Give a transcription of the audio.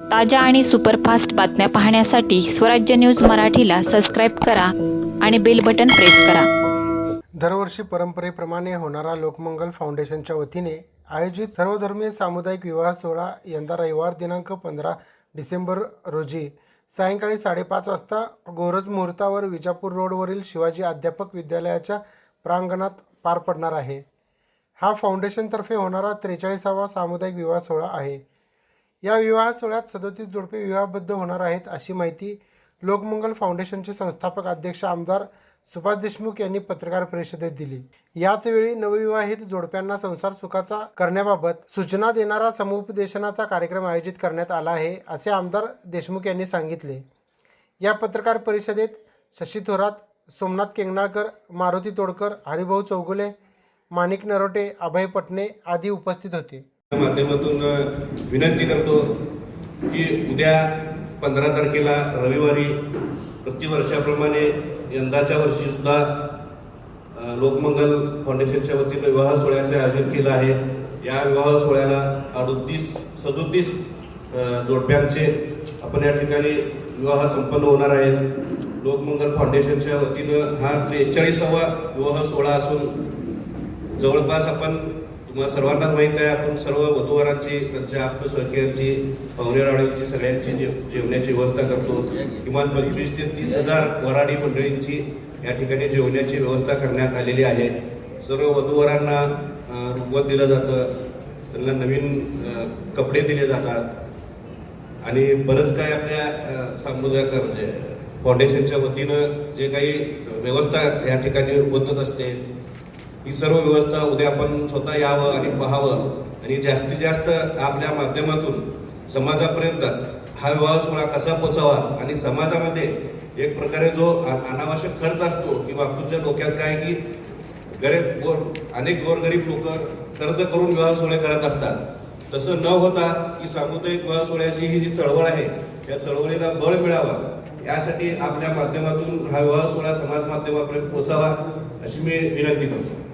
ताज्या आणि सुपरफास्ट बातम्या पाहण्यासाठी स्वराज्य न्यूज मराठीला सबस्क्राईब करा आणि बेल बटन प्रेस करा. दरवर्षी परंपरेप्रमाणे होणारा लोकमंगल फाउंडेशनच्या वतीने आयोजित सर्वधर्मीय सामुदायिक विवाह सोहळा यंदा रविवार दिनांक पंधरा डिसेंबर रोजी सायंकाळी साडेपाच वाजता गोरज मुहूर्तावर विजापूर रोडवरील शिवाजी अध्यापक विद्यालयाच्या प्रांगणात पार पडणार आहे. हा फाउंडेशनतर्फे होणारा त्रेचाळीसावा सामुदायिक विवाह सोहळा आहे. या विवाह सोहळ्यात सदोतीस जोडपे विवाहबद्ध होणार आहेत अशी माहिती लोकमंगल फाउंडेशनचे संस्थापक अध्यक्ष आमदार सुभाष देशमुख यांनी पत्रकार परिषदेत दिली. याचवेळी नवविवाहित जोडप्यांना संसार सुखाचा करण्याबाबत सूचना देणारा समुपदेशनाचा कार्यक्रम आयोजित करण्यात आला आहे असे आमदार देशमुख यांनी सांगितले. या पत्रकार परिषदेत शशी थोरात सोमनाथ केंगणाळकर मारुती तोडकर हरिभाऊ चौगुले माणिक नरोटे अभय पटणे आदी उपस्थित होते. माध्यमातून विनंती करतो की उद्या पंधरा तारखेला रविवारी प्रतिवर्षाप्रमाणे यंदाच्या वर्षीसुद्धा लोकमंगल फाउंडेशनच्या वतीनं विवाह सोहळ्याचे आयोजन केलं आहे. या विवाह सोहळ्याला अडतीस सदोतीस जोडप्यांचे आपण या ठिकाणी विवाह संपन्न होणार आहेत. लोकमंगल फाउंडेशनच्या वतीनं हा त्रेचाळीसावा विवाह सोहळा असून जवळपास आपण तुम्हाला सर्वांनाच माहीत आहे आपण सर्व वधूवरांची त्यांच्या आप्त सहकाऱ्यांची पाहुणेरावळ्यांची सगळ्यांची जे जेवण्याची व्यवस्था करतो. किमान पंचवीस ते तीस हजार वराडी मंडळींची या ठिकाणी जेवण्याची व्यवस्था करण्यात आलेली आहे. सर्व वधूवरांना अ, रुखवत दिलं जातं. त्यांना नवीन कपडे दिले जातात. आणि बरंच काय आपल्या सामुदायिक म्हणजे फाउंडेशनच्या वतीनं जे काही व्यवस्था या ठिकाणी होतच असते. ही सर्व व्यवस्था उद्या आपण स्वतः यावं आणि पाहावं. आणि जास्तीत जास्त आपल्या माध्यमातून समाजापर्यंत हा विवाह सोहळा कसा पोचावा आणि समाजामध्ये एक प्रकारे जो अनावश्यक खर्च असतो किंवा बापूच्या डोक्यात काय की गरीब गोर अनेक गोरगरीब लोक कर्ज करून विवाह सोहळे करत असतात. तसं न होता की सामुदायिक विवाह सोहळ्याची ही जी चळवळ आहे या चळवळीला बळ मिळावं. यासाठी आपल्या माध्यमातून हा विवाह सोहळा समाज माध्यमापर्यंत पोचावा अशी मी विनंती करतो.